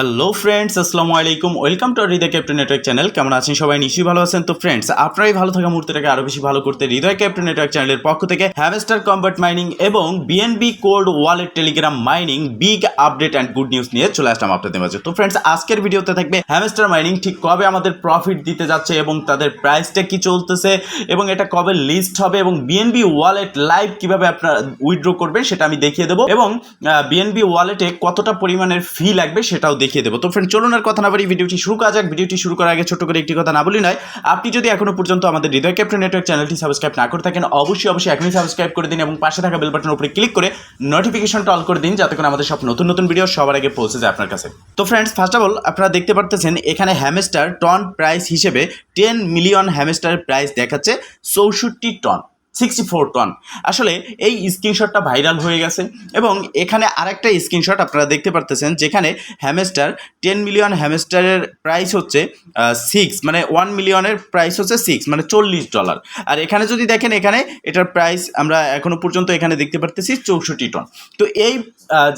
Hello friends আসসালামু আলাইকুম। Welcome to Hridoy captain network channel কেমন আছেন সবাই? নিশ্চয়ই ভালো আছেন। তো ফ্রেন্ডস আপনারাই ভালো থাকা মুহূর্তটাকে আরও বেশি ভালো করতে হৃদয় ক্যাপ্টেন নেটওয়ার্ক চ্যানেলের পক্ষ থেকে হ্যাভেস্টার কম্বার্ট মাইনিং এবং BNB cold wallet Telegram mining big update and good news নিয়ে চলে আসলাম আপনাদের মাঝে। তো ফ্রেন্ডস আজকের ভিডিওতে থাকবে হ্যাভেস্টার মাইনিং ঠিক কবে আমাদের প্রফিট দিতে যাচ্ছে এবং তাদের প্রাইসটা কি চলতেছে এবং এটা কবে লিস্ট হবে এবং বিএনবি ওয়ালেট লাইভ কীভাবে আপনারা উইথড্র করবেন সেটা আমি দেখিয়ে দেবো এবং বিএনবি ওয়ালেটে কতটা পরিমাণের ফি লাগবে সেটাও দেখিয়ে দেবো। তো ফ্রেন্ড চলুন আর কথা না বলি ভিডিওটি শুরু করা যাক। ভিডিওটি শুরু করার আগে ছোট করে একটি কথা না বলি নয়, আপনি যদি এখনও পর্যন্ত আমাদের হৃদয় ক্যাপ্টেন নেটওয়ার্ক চ্যানেলটি সাবস্ক্রাইব না করে থাকেন, অবশ্যই অবশ্যই এখনই সাবস্ক্রাইব করে দিন এবং পাশে থাকা বেল বাটনের উপরে ক্লিক করে নোটিফিকেশনটা অল করে দিন, যাতে করে আমাদের সব নতুন নতুন ভিডিও সবার আগে পৌঁছে যায় আপনার কাছে। তো ফ্রেন্ডস ফার্স্ট অফ অল আপনারা দেখতে পারতেছেন, এখানে হ্যামেস্টার টন প্রাইস হিসেবে টেন মিলিয়ন হ্যামেস্টারের প্রাইস দেখাচ্ছে চৌষট্টি টন সিক্সটি ফোর টন আসলে এই স্ক্রিনশটটা ভাইরাল হয়ে গেছে এবং এখানে আরেকটা স্ক্রিনশট আপনারা দেখতে পারতেছেন যেখানে হ্যামেস্টার টেন মিলিয়ন হ্যামেস্টারের প্রাইস হচ্ছে সিক্স মানে ওয়ান মিলিয়নের প্রাইস হচ্ছে সিক্স মানে চল্লিশ ডলার আর এখানে যদি দেখেন এখানে এটার প্রাইস আমরা এখনও পর্যন্ত এখানে দেখতে পারতেছি চৌষট্টি টন তো এই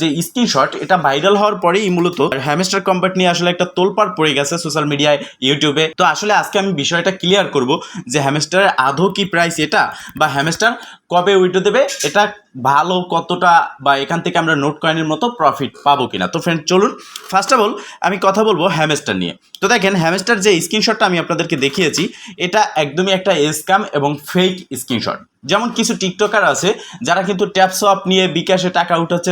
যে স্ক্রিনশট এটা ভাইরাল হওয়ার পরেই মূলত হ্যামেস্টার কম্পার্ট নিয়ে আসলে একটা তোলপাড় পড়ে গেছে সোশ্যাল মিডিয়ায় ইউটিউবে তো আসলে আজকে আমি বিষয়টা ক্লিয়ার করব যে হ্যামেস্টারের আদৌ কি প্রাইস এটা বা হ্যামেস্টার কবে উইডো দেবে, এটা ভালো কতটা বা এখান থেকে আমরা নোট কয়েনের মতো প্রফিট পাবো কিনা। তো ফ্রেন্ড চলুন ফার্স্ট অফ অল আমি কথা বলব হ্যামেস্টার নিয়ে। তো দেখেন হ্যামেস্টার যে স্ক্রিনশটটা আমি আপনাদেরকে দেখিয়েছি, এটা একদমই একটা স্ক্যাম এবং ফেক স্ক্রিনশট যেমন কিছু টিকটকার আছে, যারা কিন্তু ট্যাপ সোয়াপ নিয়ে বিকাশে টাকা উঠাচ্ছে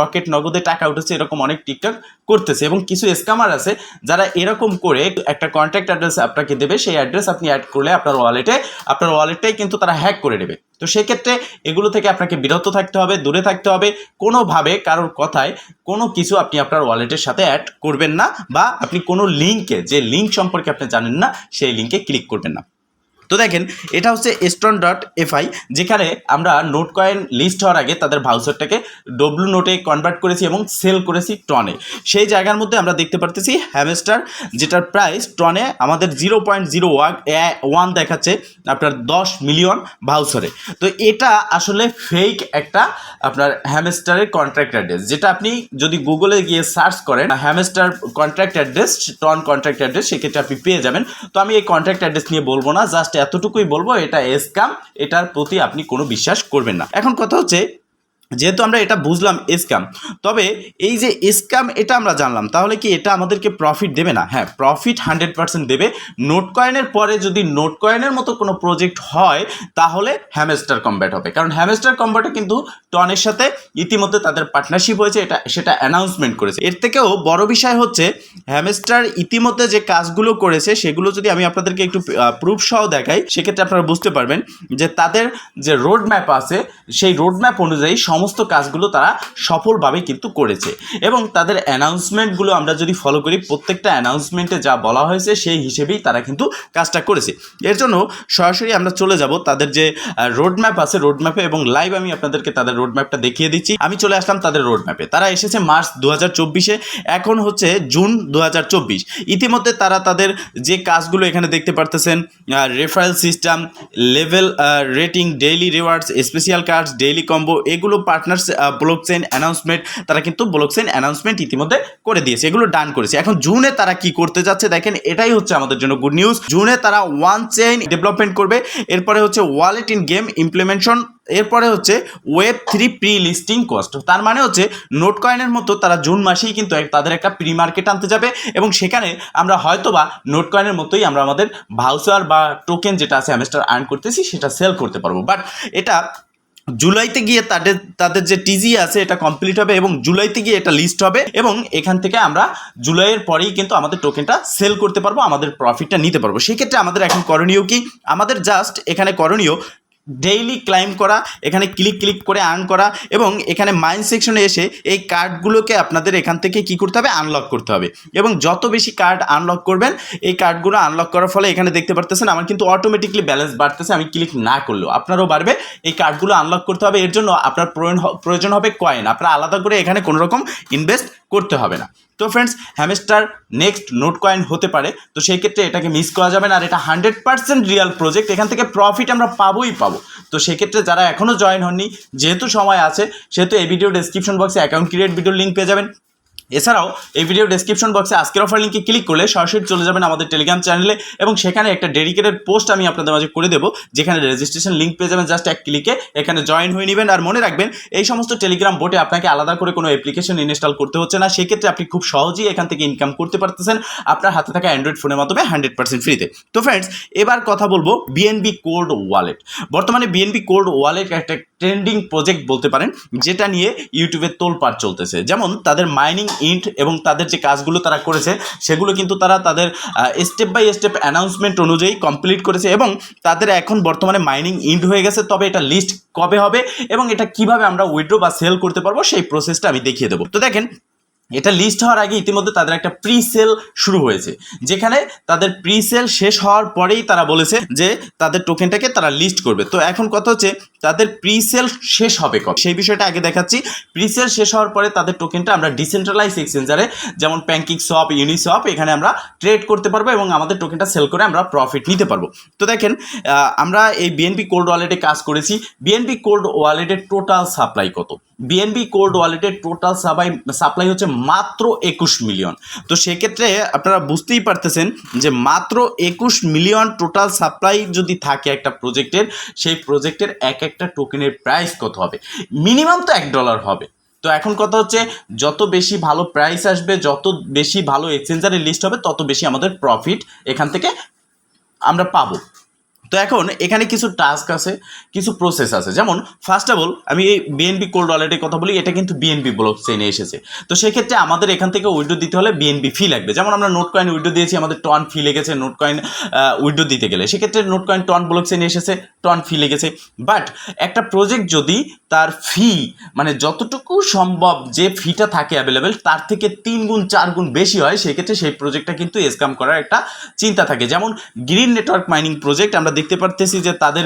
রকেট নগদে টাকা উঠাচ্ছে, এরকম অনেক টিকটক করতেছে এবং কিছু স্ক্যামার আছে, যারা এরকম করে একটা কন্ট্যাক্ট অ্যাড্রেস আপনাকে দেবে, সেই অ্যাড্রেস আপনি অ্যাড করলে আপনার ওয়ালেটে আপনার ওয়ালেটটাই কিন্তু তারা হ্যাক করে নেবে। তো সেক্ষেত্রে এগুলো থেকে আপনাকে বিরত থাকতে হবে, দূরে থাকতে হবে, কোনোভাবে কারোর কথায় কোনো কিছু আপনি আপনার ওয়ালেটের সাথে অ্যাড করবেন না বা আপনি কোনো লিঙ্কে যে লিঙ্ক সম্পর্কে আপনি জানেন না, সেই লিঙ্কে ক্লিক করবেন না। তো দেখেন, এটা হচ্ছে স্টোন ডট এফআই যেখানে আমরা নোট কয়েন লিস্ট হওয়ার আগে তাদের ভাউচারটাকে ডব্লু নোটে কনভার্ট করেছি এবং সেল করেছি টনে সেই জায়গার মধ্যে আমরা দেখতে পারতেছি হ্যামেস্টার যেটার প্রাইস টনে আমাদের জিরো পয়েন্ট জিরো ওয়ান দেখাচ্ছে আপনার দশ মিলিয়ন ভাউচারে তো এটা আসলে ফেক একটা আপনার হ্যামেস্টারের কন্ট্রাক্ট অ্যাড্রেস যেটা আপনি যদি গুগলে গিয়ে সার্চ করেন Hamster contract address TON contract address সেক্ষেত্রে আপনি পেয়ে যাবেন। তো আমি এই কন্ট্রাক্ট অ্যাড্রেস নিয়ে বলব না জাস্ট এতটুকুই বলব এটা স্ক্যাম এটার প্রতি আপনি কোনো বিশ্বাস করবেন না। এখন কথা হচ্ছে যেহেতু আমরা এটা বুঝলাম স্ক্যাম তবে এই যে স্ক্যাম এটা আমরা জানলাম, তাহলে কি এটা আমাদেরকে প্রফিট দেবে না? হ্যাঁ প্রফিট হান্ড্রেড পার্সেন্ট দেবে। নোট কয়েনের পরে যদি নোট কয়েনের মতো কোনো প্রজেক্ট হয়, তাহলে হ্যামেস্টার কম্ব্যাট হবে। কারণ হ্যামেস্টার কম্ব্যাটে কিন্তু টনের সাথে ইতিমধ্যে তাদের পার্টনারশিপ হয়েছে, এটা, সেটা অ্যানাউন্সমেন্ট করেছে। এর থেকেও বড় বিষয় হচ্ছে হ্যামেস্টার ইতিমধ্যে যে কাজগুলো করেছে, সেগুলো যদি আমি আপনাদেরকে একটু প্রুফ সহ দেখাই, সেক্ষেত্রে আপনারা বুঝতে পারবেন যে তাদের যে রোড ম্যাপ আছে, সেই রোড ম্যাপ অনুযায়ী সমস্ত কাজগুলো তারা সফলভাবে কিন্তু করেছে। এবং তাদের অ্যানাউন্সমেন্টগুলো আমরা যদি ফলো করি, প্রত্যেকটা অ্যানাউন্সমেন্টে যা বলা হয়েছে, সেই হিসেবেই তারা কিন্তু কাজটা করেছে। এর জন্য সরাসরি আমরা চলে যাব তাদের যে রোড ম্যাপ আছে রোড ম্যাপে এবং লাইভ আমি আপনাদেরকে তাদের রোড ম্যাপটা দেখিয়ে দিচ্ছি। আমি চলে আসলাম তাদের রোড ম্যাপে তারা এসেছে মার্চ দু এখন হচ্ছে জুন দু হাজার চব্বিশ। ইতিমধ্যে তারা তাদের যে কাজগুলো এখানে দেখতে পারতেছেন referral system level rating daily rewards special cards daily combo এগুলো পার্টনার্স ব্লক চেইন অ্যানাউন্সমেন্ট তারা কিন্তু ব্লক চেইন অ্যানাউন্সমেন্ট ইতিমধ্যে করে দিয়েছে, এগুলো ডান করেছে। এখন জুনে তারা কি করতে যাচ্ছে দেখেন, এটাই হচ্ছে আমাদের জন্য গুড নিউজ জুনে তারা ওয়ান চেইন ডেভেলপমেন্ট করবে, এরপরে হচ্ছে ওয়ালেট ইন গেম ইমপ্লিমেন্টেশন এরপরে হচ্ছে web three pre listing cost তার মানে হচ্ছে নোট কয়েনের মতো তারা জুন মাসেই কিন্তু তাদের একটা প্রি মার্কেট আনতে যাবে, এবং সেখানে আমরা হয়তোবা নোট কয়েনের মতোই আমরা আমাদের ভাউচার বা টোকেন যেটা আছে হ্যামেস্টার আর্ন করতেছি, সেটা সেল করতে পারব। বাট এটা জুলাইতে গিয়ে তাদের তাদের যে টিজি আছে এটা কমপ্লিট হবে এবং জুলাইতে গিয়ে এটা লিস্ট হবে এবং এখান থেকে আমরা জুলাইয়ের পরেই কিন্তু আমাদের টোকেনটা সেল করতে পারব, আমাদের প্রফিটটা নিতে পারব। সেক্ষেত্রে আমাদের এখন করণীয় কি? আমাদের জাস্ট এখানে করণীয় ডেইলি ক্লাইম করা, এখানে ক্লিক ক্লিক করে আর্ন করা এবং এখানে মাইন্ড সেকশনে এসে এই কার্ডগুলোকে আপনাদের এখান থেকে কি করতে হবে? আনলক করতে হবে। এবং যত বেশি কার্ড আনলক করবেন, এই কার্ডগুলো আনলক করার ফলে এখানে দেখতে পারতেছেন আমার কিন্তু অটোমেটিকলি ব্যালেন্স বাড়তেছে, আমি ক্লিক না করলেও। আপনারও বাড়বে, এই কার্ডগুলো আনলক করতে হবে। এর জন্য আপনার প্রয়োজন হবে কয়েন আপনার আলাদা করে এখানে কোনো রকম ইনভেস্ট করতে হবে না। তো friends hamster next note coin হতে পারে। তো সেই ক্ষেত্রে এটাকে মিস করা যাবে না আর এটা হান্ড্রেড পার্সেন্ট রিয়াল প্রজেক্ট এখান থেকে প্রফিট আমরা পাবোই পাবো। তো সেক্ষেত্রে যারা এখনও জয়েন হননি, যেহেতু সময় আছে, সেহেতু এই ভিডিও ডেসক্রিপশন বক্সে অ্যাকাউন্ট ক্রিয়েট ভিডিও লিঙ্ক পেয়ে যাবেন। এছাড়াও এই ভিডিও ডেসক্রিপশন বক্সে আজকের অফার লিঙ্কে ক্লিক করলে সরাসরি চলে যাবেন আমাদের টেলিগ্রাম চ্যানেলে এবং সেখানে একটা ডেডিকেটেড পোস্ট আমি আপনাদের মাঝে করে দেবো, যেখানে রেজিস্ট্রেশন লিঙ্ক পেয়ে যাবেন জাস্ট এক ক্লিকে এখানে জয়েন হয়ে নেবেন আর মনে রাখবেন, এই সমস্ত টেলিগ্রাম বোটে আপনাকে আলাদা করে কোনো অ্যাপ্লিকেশন ইনস্টল করতে হচ্ছে না। সেক্ষেত্রে আপনি খুব সহজেই এখান থেকে ইনকাম করতে পারতেছেন। আপনার হাতে থাকা অ্যান্ড্রয়েড ফোনের মাধ্যমে হান্ড্রেড পার্সেন্ট ফ্রিতে তো। ফ্রেন্ডস এবার কথা বলব বিএনবি কোল্ড ওয়ালেট বর্তমানে বিএনবি কোল্ড ওয়ালেট একটা ট্রেন্ডিং প্রজেক্ট বলতে পারেন, যেটা নিয়ে ইউটিউবে তোলপাড় চলতেছে। যেমন তাদের মাইনিং ইন্ট এবং তাদের যে কাজগুলো তারা করেছে, সেগুলো কিন্তু তারা তাদের স্টেপ বাই স্টেপ অ্যানাউন্সমেন্ট অনুযায়ী কমপ্লিট করেছে এবং তাদের এখন বর্তমানে মাইনিং ইন্ট হয়ে গেছে। তবে এটা লিস্ট কবে হবে এবং এটা কীভাবে আমরা উইড্রো বা সেল করতে পারব, সেই প্রসেসটা আমি দেখিয়ে দেবো। তো দেখেন, এটা লিস্ট হওয়ার আগে ইতিমধ্যে তাদের একটা প্রি সেল শুরু হয়েছে, যেখানে তাদের প্রি সেল শেষ হওয়ার পরেই তারা বলেছে যে তাদের টোকেনটাকে তারা লিস্ট করবে। তো এখন কথা হচ্ছে তাদের প্রি সেল শেষ হবে কবে? সেই বিষয়টা আগে দেখাচ্ছি। প্রি সেল শেষ হওয়ার পরে তাদের টোকেনটা আমরা ডিসেন্ট্রালাইজ এক্সচেঞ্জারে যেমন প্যাঙ্কিং শপ ইউনিশপ এখানে আমরা ট্রেড করতে পারব এবং আমাদের টোকেনটা সেল করে আমরা প্রফিট নিতে পারব। তো দেখেন আমরা এই বিএনপি কোল্ড ওয়ালেটে কাজ করেছি। বিএনপি কোল্ড ওয়ালেটের টোটাল সাপ্লাই কত? বিএনবি কোল্ড ওয়ালেটের টোটাল সাপ্লাই সাপ্লাই হচ্ছে মাত্র একুশ মিলিয়ন তো সেক্ষেত্রে আপনারা বুঝতেই পারতেছেন যে মাত্র একুশ মিলিয়ন টোটাল সাপ্লাই যদি থাকে একটা প্রজেক্টের সেই প্রজেক্টের এক এক একটা টোকেনের প্রাইস কত হবে? মিনিমাম তো এক ডলার হবে। তো এখন কথা হচ্ছে, যত বেশি ভালো প্রাইস আসবে, যত বেশি ভালো এক্সচেঞ্জারের লিস্ট হবে, তত বেশি আমাদের প্রফিট এখান থেকে আমরা পাবো। তো এখন এখানে কিছু টাস্ক আছে, কিছু প্রসেস আছে। যেমন ফার্স্ট অফ অল আমি এই বিএনপি কোল্ড ওয়ালেটের কথা বলি, এটা কিন্তু বিএনপি ব্লক চেনে এসেছে। তো সেক্ষেত্রে আমাদের এখান থেকে উইড্রো দিতে হলে বিএনপি ফি লাগবে। যেমন আমরা নোট কয়েন উইড্রো দিয়েছি, আমাদের টন ফি লেগেছে নোট কয়েন উইড্রো দিতে গেলে। সেক্ষেত্রে নোট কয়েন টন ব্লক চেনে এসেছে টন ফি লেগেছে। বাট একটা প্রজেক্ট যদি তার ফি মানে যতটুকু সম্ভব যে ফিটা থাকে অ্যাভেলেবেল তার থেকে তিন গুণ, চার গুণ বেশি হয়, সেক্ষেত্রে সেই প্রজেক্টটা কিন্তু স্ক্যাম করার একটা চিন্তা থাকে। যেমন গ্রিন নেটওয়ার্ক মাইনিং প্রজেক্ট আমরা দেখতে পারতেছি যে তাদের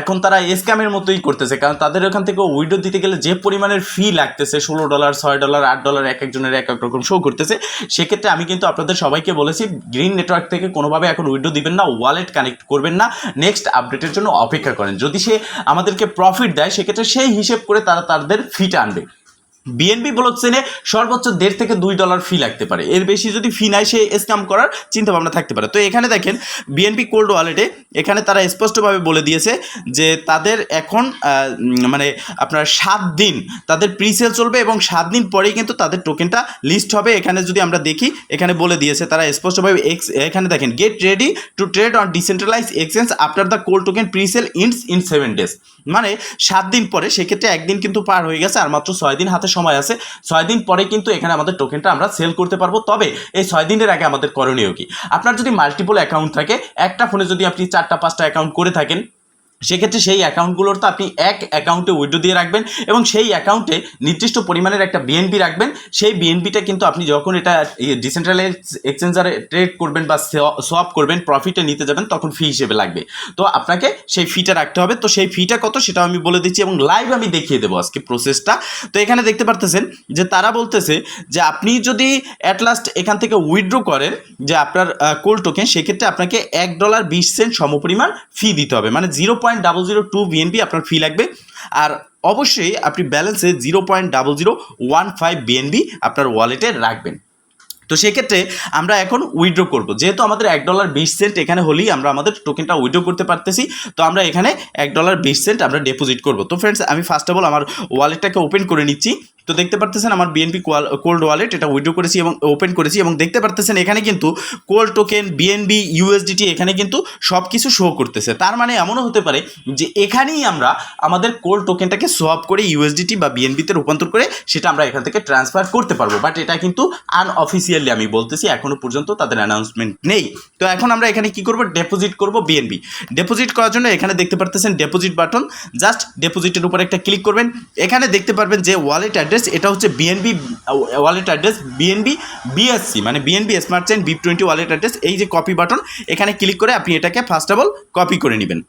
এখন তারা স্ক্যামের মতোই করতেছে। কারণ তাদের ওখান থেকে উইডো দিতে গেলে যে পরিমাণের ফি লাগতেছে, ষোলো ডলার ছয় ডলার আট ডলার এক একজনের এক এক রকম শো করতেছে। সেক্ষেত্রে আমি কিন্তু আপনাদের সবাইকে বলেছি গ্রিন নেটওয়ার্ক থেকে কোনোভাবে এখন উইডো দিবেন না ওয়ালেট কানেক্ট করবেন না। নেক্সট আপডেটের জন্য অপেক্ষা করেন। যদি সে আমাদেরকে প্রফিট দেয়, সেক্ষেত্রে সেই হিসেব করে তারা তাদের ফিটা আনবে। বিএনবি ব্লক চেনে সর্বোচ্চ দেড় থেকে দুই ডলার ফি লাগতে পারে। এর বেশি যদি ফি নেয় সে স্ক্যাম করার চিন্তা ভাবনা থাকতে পারে। তো এখানে দেখেন বিএনপি কোল্ড ওয়ালেটে এখানে তারা স্পষ্টভাবে বলে দিয়েছে যে তাদের এখন মানে আপনার সাত দিন তাদের প্রিসেল চলবে এবং সাত দিন পরেই কিন্তু তাদের টোকেনটা লিস্ট হবে। এখানে যদি আমরা দেখি, এখানে বলে দিয়েছে তারা স্পষ্টভাবে এক্স এখানে দেখেন get ready to trade on decentralise exchange after the cold token presale ends in seven days মানে সাত দিন পরে, সেক্ষেত্রে একদিন কিন্তু পার হয়ে গেছে, আর মাত্র ছয় দিন হাতে সময় আছে, ছয় দিন পরে কিন্তু এখানে আমাদের টোকেনটা আমরা সেল করতে পারব। তবে এই ছয় দিনের আগে আমাদের করণীয় কি? আপনার যদি মাল্টিপল অ্যাকাউন্ট থাকে, একটা ফোনে যদি আপনি চারটা, পাঁচটা অ্যাকাউন্ট করে থাকেন সেক্ষেত্রে সেই অ্যাকাউন্টগুলোর তো আপনি এক অ্যাকাউন্টে উইড্রো দিয়ে রাখবেন এবং সেই অ্যাকাউন্টে নির্দিষ্ট পরিমাণের একটা বিএনপি রাখবেন। সেই বিএনপিটা কিন্তু আপনি যখন এটা ডিসেন্ট্রালাইজ এক্সচেঞ্জারে ট্রেড করবেন বা সোয়াপ করবেন প্রফিটে নিতে যাবেন, তখন ফি হিসেবে লাগবে। তো আপনাকে সেই ফিটা রাখতে হবে। তো সেই ফিটা কত সেটাও আমি বলে দিচ্ছি এবং লাইভ আমি দেখিয়ে দেবো আজকে প্রসেসটা তো এখানে দেখতে পারতেছেন যে তারা বলতেছে যে আপনি যদি অ্যাট লাস্ট এখান থেকে উইথড্র করেন যে আপনার কোল্ড টোকেন সেক্ষেত্রে আপনাকে এক ডলার বিশ সেন্ট সমপরিমাণ ফি দিতে হবে। মানে zero point double zero two BNB আপনার ফি লাগবে। আর অবশ্যই আপনি ব্যালেন্সে zero point double zero one five BNB আপনার ওয়ালেটে রাখবেন। তো সেক্ষেত্রে আমরা এখন উইড্রো করব। যেহেতু আমাদের এক ডলার বিশ সেন্ট এখানে হলেই আমরা আমাদের টোকেনটা উইড্রো করতে পারতেছি, তো আমরা এখানে এক ডলার বিশ সেন্ট আমরা ডিপোজিট করব। তো ফ্রেন্ডস আমি ফার্স্ট অফ অল আমার ওয়ালেটটাকে ওপেন করে নিচ্ছি। তো দেখতে পারতেছেন আমার বিএনপি কোল্ড ওয়ালেট, এটা উইথড্র করেছি এবং ওপেন করেছি এবং দেখতে পারতেছেন এখানে কিন্তু কোল্ড টোকেন বিএনবি ইউএসডিটি এখানে কিন্তু সব কিছু শো করতেছে। তার মানে এমনও হতে পারে যে এখানেই আমরা আমাদের কোল্ড টোকেনটাকে সোয়াপ করে ইউএসডিটি বা বিএনবিতে রূপান্তর করে সেটা আমরা এখান থেকে ট্রান্সফার করতে পারব। বাট এটা কিন্তু আনঅফিসিয়ালি আমি বলতেছি, এখনও পর্যন্ত তাদের অ্যানাউন্সমেন্ট নেই। তো এখন আমরা এখানে কি করব? ডেপোজিট করব বিএনবি ডেপোজিট করার জন্য এখানে দেখতে পারতেছেন ডেপোজিট বাটন জাস্ট ডেপোজিটের উপর একটা ক্লিক করবেন। এখানে দেখতে পারবেন যে ওয়ালেট অ্যাড্রেস এটা হচ্ছে BNB wallet address BNB BSC মানে BNB smart chain B twenty wallet address এই যে কপি বাটন এখানে ক্লিক করে আপনি এটাকে ফার্স্ট অফ অল কপি করে নেবেন।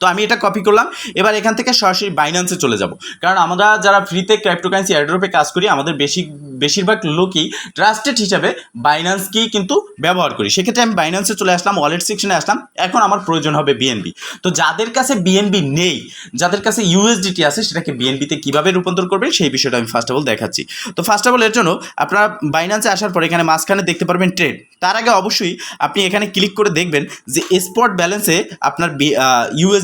তো আমি এটা কপি করলাম। এবার এখান থেকে সরাসরি বাইন্যান্সে চলে যাব। কারণ আমরা যারা ফ্রিতে ক্রিপ্টোকারেন্সি এয়ারড্রপে কাজ করি, আমাদের বেশি বেশিরভাগ লোকই ট্রাস্টেড হিসাবে বাইন্যান্সকেই কিন্তু ব্যবহার করি। সেক্ষেত্রে আমি বাইন্যান্সে চলে আসলাম ওয়ালেট সেকশনে আসলাম। এখন আমার প্রয়োজন হবে বিএনবি তো যাদের কাছে বিএনবি নেই, যাদের কাছে ইউএসডিটি আছে, সেটাকে বিএনবিতে কীভাবে রূপান্তর করবেন, সেই বিষয়টা আমি ফার্স্ট অফ অল দেখাচ্ছি। তো ফার্স্ট অফ অল এর জন্য আপনারা বাইন্যান্সে আসার পর এখানে মাঝখানে দেখতে পারবেন ট্রেড তার আগে অবশ্যই আপনি এখানে ক্লিক করে দেখবেন যে স্পট ব্যালেন্সে আপনার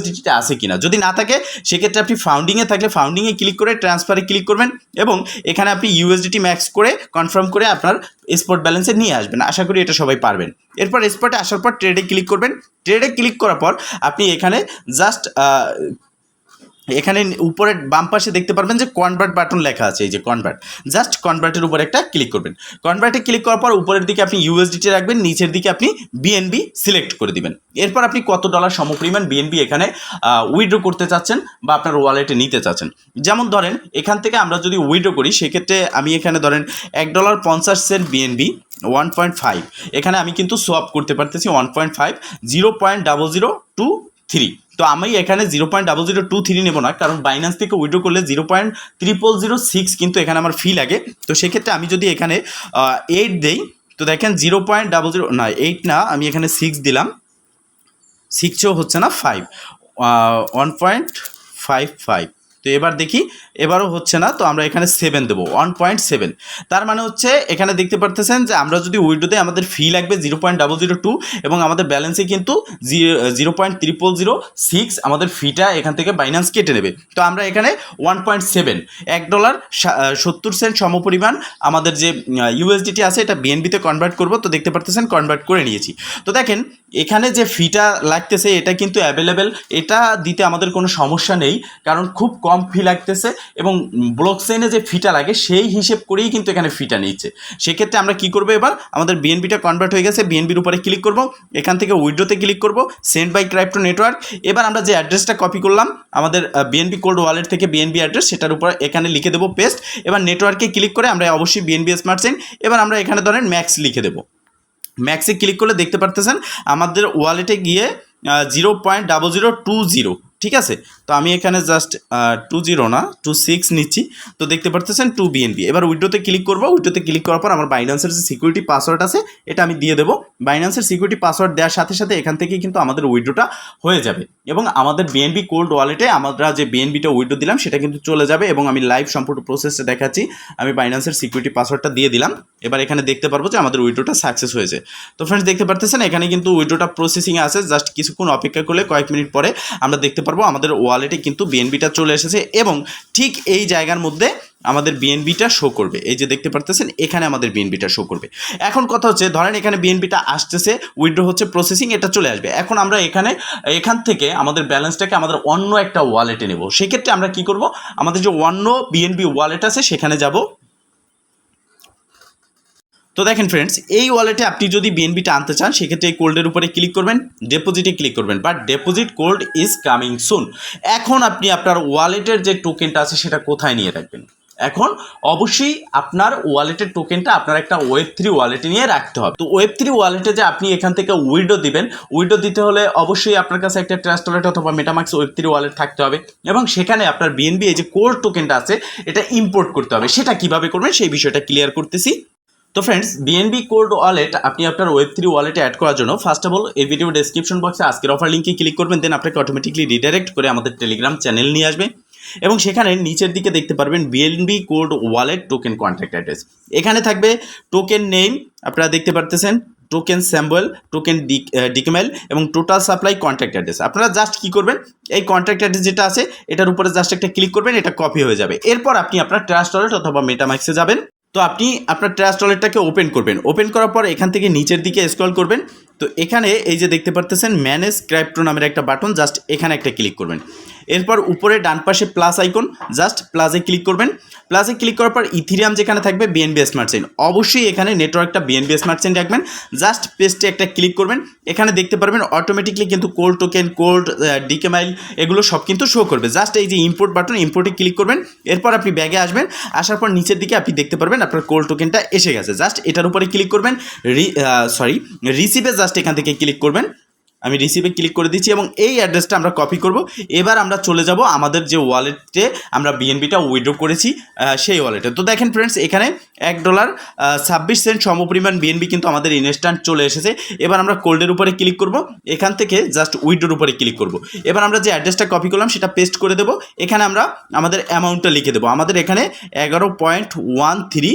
ইউএসডিটিটা আছে কিনা? যদি না থাকে, সেক্ষেত্রে আপনি ফাউন্ডিংয়ে থাকলে ফাউন্ডিংয়ে ক্লিক করে ট্রান্সফারে ক্লিক করবেন এবং এখানে আপনি ইউএসডিটি ম্যাক্স করে কনফার্ম করে আপনার স্পট ব্যালেন্সে নিয়ে আসবেন। আশা করি এটা সবাই পারবেন। এরপর স্পটে আসার পর ট্রেডে ক্লিক করবেন। ট্রেডে ক্লিক করার পর আপনি এখানে জাস্ট এখানে উপরে বাম পাশে দেখতে পারবেন যে কনভার্ট বাটন লেখা আছে, এই যে কনভার্ট জাস্ট কনভার্টের উপর একটা ক্লিক করবেন। কনভার্টে ক্লিক করার পর উপরের দিকে আপনি ইউএসডিটি রাখবেন, নিচের দিকে আপনি বিএনবি সিলেক্ট করে দিবেন। এরপর আপনি কত ডলার সমপরিমাণ বিএনবি এখানে উইড্রো করতে চাচ্ছেন বা আপনার ওয়ালেটে নিতে চাচ্ছেন। যেমন ধরেন, এখান থেকে আমরা যদি উইড্রো করি, সেক্ষেত্রে আমি এখানে ধরেন এক ডলার পঞ্চাশ cent BNB one point five এখানে আমি কিন্তু সোয়াপ করতে পারতেছি one point five zero point double zero two three তো আমি এখানে zero point double zero two three নেব না, কারণ বাইন্যান্স থেকে উইড্রো করলে zero point triple zero six কিন্তু এখানে আমার ফি লাগে। তো সেক্ষেত্রে আমি যদি এখানে এইট দেই, তো দেখেন জিরো পয়েন্ট ডাবল জিরো না এইট না, আমি এখানে সিক্স দিলাম। সিক্সও হচ্ছে না five one point five five তো এবার দেখি, এবারও হচ্ছে না, তো আমরা এখানে সেভেন দেবো ওয়ান পয়েন্ট সেভেন তার মানে হচ্ছে এখানে দেখতে পারতেছেন যে আমরা যদি উইডোতে আমাদের ফি লাগবে zero point double zero two এবং আমাদের ব্যালেন্সে কিন্তু zero point triple zero six আমাদের ফিটা এখান থেকে বাইন্যান্স কেটে নেবে। তো আমরা এখানে ওয়ান পয়েন্ট সেভেন এক ডলার সত্তর সেন্ট সমপরিমাণ আমাদের যে ইউএসডিটি আছে, এটা বিএনবিতে কনভার্ট করব, তো দেখতে পারতেছেন কনভার্ট করে নিয়েছি। তো দেখেন, এখানে যে ফিটা লাগতেছে, এটা কিন্তু অ্যাভেলেবেল এটা দিতে আমাদের কোনো সমস্যা নেই, কারণ খুব কম ফি লাগতেছে এবং ব্লক চেইনে যে ফিটা লাগে, সেই হিসেব করেই কিন্তু এখানে ফিটা নিচ্ছে। সেক্ষেত্রে আমরা কি করব এবার? আমাদের বিএনপিটা কনভার্ট হয়ে গেছে বিএনপির উপরে ক্লিক করব, এখান থেকে উইড্রোতে ক্লিক করব সেন্ড বাই ক্রাইপ্টো নেটওয়ার্ক এবার আমরা যে অ্যাড্রেসটা কপি করলাম, আমাদের বিএনপি কোল্ড ওয়ালেট থেকে বিএনবি অ্যাড্রেস সেটার উপর এখানে লিখে দেবো পেস্ট এবার নেটওয়ার্কে ক্লিক করে আমরা অবশ্যই বিএনবি স্মার্ট চেইন এবার আমরা এখানে ধরেন ম্যাক্স লিখে দেবো। ম্যাক্সে ক্লিক করলে দেখতে পারতেছেন, আমাদের ওয়ালেটে গিয়ে zero point double zero two zero ঠিক আছে? তো আমি এখানে জাস্ট টু জিরো না টু সিক্স নিচ্ছি। তো দেখতে পারতেছেন টু বিএনবি এবার উইডোতে ক্লিক করব। উইডোতে ক্লিক করার পর আমার বাইন্যান্সের যে সিকিউরিটি পাসওয়ার্ড আছে, এটা আমি দিয়ে দেবো। বাইন্যান্সের সিকিউরিটি পাসওয়ার্ড দেওয়ার সাথে সাথে এখান থেকেই কিন্তু আমাদের উইডোটা হয়ে যাবে। এবং আমাদের বিএনবি কোল্ড ওয়ালেটে আমরা যে বিএনবিটা উইডো দিলাম, সেটা কিন্তু চলে যাবে এবং আমি লাইভ সম্পূর্ণ প্রসেসটা দেখাচ্ছি। আমি বাইন্যান্সের সিকিউরিটি পাসওয়ার্ডটা দিয়ে দিলাম। এবার এখানে দেখতে পারব যে আমাদের উইডোটা সাকসেস হয়েছে। তো ফ্রেন্ডস দেখতে পারতেছেন এখানে কিন্তু উইডোটা প্রসেসিংয়ে আছে। জাস্ট কিছুক্ষণ অপেক্ষা করলে কয়েক মিনিট পরে আমরা দেখতে পারব আমাদের ওয়ালেটে কিন্তু বিএনবিটা চলে এসেছে এবং ঠিক এই জায়গার মধ্যে আমাদের বিএনবিটা শো করবে। এই যে দেখতে পারতেছেন, এখানে আমাদের বিএনবিটা শো করবে। এখন কথা হচ্ছে, ধরেন এখানে বিএনবিটা আসতেছে উইড্রো হচ্ছে প্রসেসিং এটা চলে আসবে। এখন আমরা এখানে, এখান থেকে আমাদের ব্যালেন্সটাকে আমাদের অন্য একটা ওয়ালেটে নেব। সেক্ষেত্রে আমরা কি করব? আমাদের যে অন্য বিএনবি ওয়ালেট আছে, সেখানে যাব। তো দেখেন ফ্রেন্ডস এই ওয়ালেটে আপনি যদি বিএনবিটা আনতে চান, সেক্ষেত্রে এই কোল্ডের উপরে ক্লিক করবেন ডেপোজিটে ক্লিক করবেন। But deposit cold is coming soon এখন আপনি আপনার ওয়ালেটের যে টোকেনটা আছে, সেটা কোথায় নিয়ে রাখবেন? এখন অবশ্যই আপনার ওয়ালেটের টোকেনটা আপনার একটা ওয়েব থ্রি ওয়ালেটে নিয়ে রাখতে হবে। তো ওয়েব থ্রি ওয়ালেটে যে আপনি এখান থেকে উইডো দিবেন উইডো দিতে হলে অবশ্যই আপনার কাছে একটা ট্রাস্ট ওয়ালেট অথবা মেটামাক্স ওয়েব থ্রি ওয়ালেট থাকতে হবে এবং সেখানে আপনার বিএনবি এই যে কোর টোকেনটা আছে, এটা ইম্পোর্ট করতে হবে। সেটা কীভাবে করবেন, সেই বিষয়টা ক্লিয়ার করতেছি। তো ফ্রেন্ডস বিএনবি কোড ওয়ালেট আপনি আপনার ওয়েব থ্রি ওয়ালেটে অ্যাড করার জন্য ফার্স্ট অফ অল এই ভিডিও ডেসক্রিপশন বক্সে আজকের অফার লিঙ্কে ক্লিক করবেন দেন আপনাকে অটোমেটিকলি রিডাইরেক্ট করে আমাদের টেলিগ্রাম চ্যানেল নিয়ে আসবে। এবং সেখানে নিচের দিকে দেখতে পারবেন BNB cold wallet token contact address এখানে থাকবে টোকেন নেম আপনারা দেখতে পারতেছেন টোকেন স্যাম্বল টোকেন ডিকমেল এবং টোটাল সাপ্লাই কন্ট্যাক্ট অ্যাড্রেস আপনারা জাস্ট কী করবেন, এই কন্ট্যাক্ট অ্যাড্রেস যেটা আছে, এটার উপরে জাস্ট একটা ক্লিক করবেন, এটা কপি হয়ে যাবে। এরপর আপনি আপনার ট্রাস্ট ওয়ালেট অথবা মেটাম্যাক্সে যাবেন। তো আপনি আপনার ট্রাস্ট ওয়ালেটটাকে ওপেন করবেন। ওপেন করার পর এখান থেকে নিচের দিকে স্ক্রল করবেন। তো এখানে এই যে দেখতে পারতেছেন ম্যানেজ ক্রাইপ্টো নামের একটা বাটন জাস্ট এখানে একটা ক্লিক করবেন। এরপর উপরে ডান পাশে প্লাস আইকন জাস্ট প্লাসে ক্লিক করবেন। প্লাসে ক্লিক করার পর ইথিরিয়াম যেখানে থাকবে বিএনবি স্মার্ট চেইন অবশ্যই এখানে নেটওয়ার্কটা বিএনবি স্মার্ট চেইন রাখবেন। জাস্ট পেস্টে একটা ক্লিক করবেন। এখানে দেখতে পারবেন অটোমেটিকলি কিন্তু কোল্ড টোকেন কোল্ড ডিকেমাইল এগুলো সব কিন্তু শো করবে। জাস্ট এই যে ইম্পোর্ট বাটন ইম্পোর্টে ক্লিক করবেন। এরপর আপনি ব্যাগে আসবেন। আসার পর নিচের দিকে আপনি দেখতে পারবেন আপনার কোল্ড টোকেনটা এসে গেছে। জাস্ট এটার উপরে ক্লিক করবেন। সরি রিসিভে জাস্ট এখান থেকে ক্লিক করবেন। আমি রিসিভে ক্লিক করে দিচ্ছি এবং এই অ্যাড্রেসটা আমরা কপি করব। এবার আমরা চলে যাব আমাদের যে ওয়ালেটে আমরা বিএনবিটা উইড্রো করেছি সেই ওয়ালেটে তো দেখেন ফ্রেন্ডস এখানে এক ডলার ছাব্বিশ সেন্ট সমপরিমাণ বিএনবি কিন্তু আমাদের ইনস্ট্যান্ট চলে এসেছে। এবার আমরা কোল্ডের উপরে ক্লিক করব, এখান থেকে জাস্ট উইড্রোর উপরে ক্লিক করব। এবার আমরা যে অ্যাড্রেসটা কপি করলাম, সেটা পেস্ট করে দেবো। এখানে আমরা আমাদের অ্যামাউন্টটা লিখে দেবো। আমাদের এখানে এগারো point one three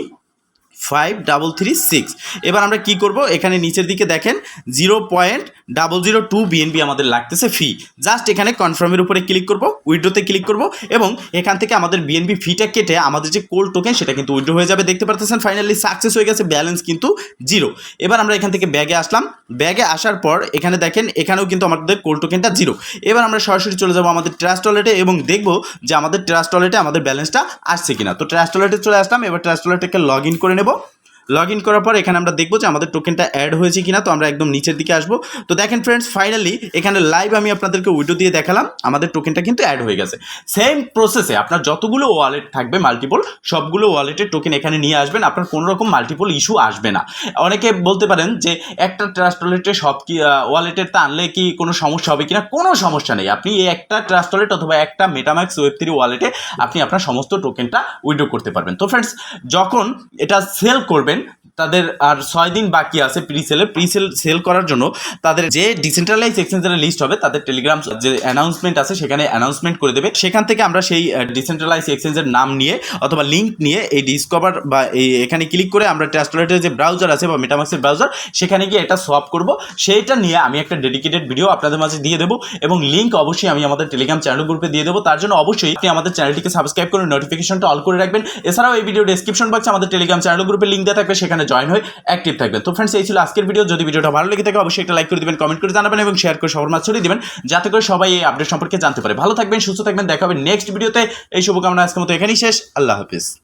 five double three six এবার আমরা কি করব? এখানে নিচের দিকে দেখেন zero point double zero two BNB আমাদের লাগতেছে ফি জাস্ট এখানে কনফার্মের উপরে ক্লিক করব উইড্রোতে ক্লিক করব, এবং এখান থেকে আমাদের বিএনবি ফিটা কেটে আমাদের যে কোল্ড টোকেন সেটা কিন্তু উইড্রো হয়ে যাবে। দেখতে পারতেছেন ফাইনালি সাকসেস হয়ে গেছে ব্যালেন্স কিন্তু জিরো এবার আমরা এখান থেকে ব্যাগে আসলাম। ব্যাগে আসার পর এখানে দেখেন, এখানেও কিন্তু আমাদের কোল্ড টোকেনটা জিরো এবার আমরা সরাসরি চলে যাব আমাদের ট্রাস্ট ওয়ালেটে এবং দেখব যে আমাদের ট্রাস্ট ওয়ালেটে আমাদের ব্যালেন্সটা আসছে কিনা। তো ট্রাস্ট ওয়ালেটে চলে আসলাম, এবার ট্রাস্ট ওয়ালেটকে লগ ইন করে নেব। লগ ইন করার পর এখানে আমরা দেখব যে আমাদের টোকেনটা অ্যাড হয়েছে কিনা, তো আমরা একদম নিচের দিকে আসব। তো দেখেন ফ্রেন্ডস ফাইনালি এখানে লাইভ আমি আপনাদেরকে উইডিও দিয়ে দেখালাম, আমাদের টোকেনটা কিন্তু অ্যাড হয়ে গেছে। সেম প্রসেসে আপনার যতগুলো ওয়ালেট থাকবে মাল্টিপল সবগুলো ওয়ালেটের টোকেন এখানে নিয়ে আসবেন, আপনার কোনো রকম মাল্টিপল ইস্যু আসবে না। অনেকে বলতে পারেন যে, একটা ট্রাস্ট ওয়ালেটে সব কি ওয়ালেটের তা আনলে কি কোনো সমস্যা হবে কিনা? কোনো সমস্যা নেই। আপনি একটা ট্রাস্ট ওয়ালেট অথবা একটা মেটাম্যাক্স ওয়েব থ্রি ওয়ালেটে আপনি আপনার সমস্ত টোকেনটা উইড্রো করতে পারবেন। তো ফ্রেন্ডস যখন এটা সেল করবেন তাদের আর ছয় দিন বাকি আছে প্রি সেলে প্রি সেল সেল করার জন্য তাদের যে ডিসেন্ট্রালাইজ এক্সচেঞ্জের লিস্ট হবে, তাদের টেলিগ্রাম যে অ্যানাউন্সমেন্ট আছে, সেখানে অ্যানাউন্সমেন্ট করে দেবে। সেখান থেকে আমরা সেই ডিসেন্ট্রালাইজ এক্সচেঞ্জের নাম নিয়ে অথবা লিঙ্ক নিয়ে এই ডিসকভার বা এই এখানে ক্লিক করে আমরা ট্রাস্টলেটের যে ব্রাউজার আছে বা মেটামাক্সের ব্রাউজার সেখানে গিয়ে এটা সোয়াপ করব। সেইটা নিয়ে আমি একটা ডেডিকেটেড ভিডিও আপনাদের মাঝে দিয়ে দেবো এবং লিঙ্ক অবশ্যই আমি আমাদের টেলিগ্রাম চ্যানেল গ্রুপে দিয়ে দেবো। তার জন্য অবশ্যই আপনি আমাদের চ্যানেলটিকে সাবস্ক্রাইব করে নোটিফিকেশনটা অল করে রাখবেন। এছাড়াও এই ভিডিও ডেসক্রিপশন বক্সে আমাদের টেলিগ্রাম চ্যানেল গ্রুপে লিঙ্ক দেওয়া থাকবে। সেখানে জয়েন হয়ে অ্যাক্টিভ থাকবেন তো ফ্রেন্ডস এই ছিল আজকের ভিডিও যদি ভিডিওটা ভালো লেগে থাকে, অবশ্যই একটা লাইক করে দিবেন কমেন্ট করে জানাবেন এবং শেয়ার করে সবার মাছ ছড়িয়ে দিবেন, যাতে করে সবাই এই আপডেট সম্পর্কে জানতে পারে। ভালো থাকবেন, সুস্থ থাকবেন, দেখা হবে নেক্সট ভিডিওতে এই শুভকামনা আজকের মতো এখানেই শেষ। আল্লাহ হাফিজ।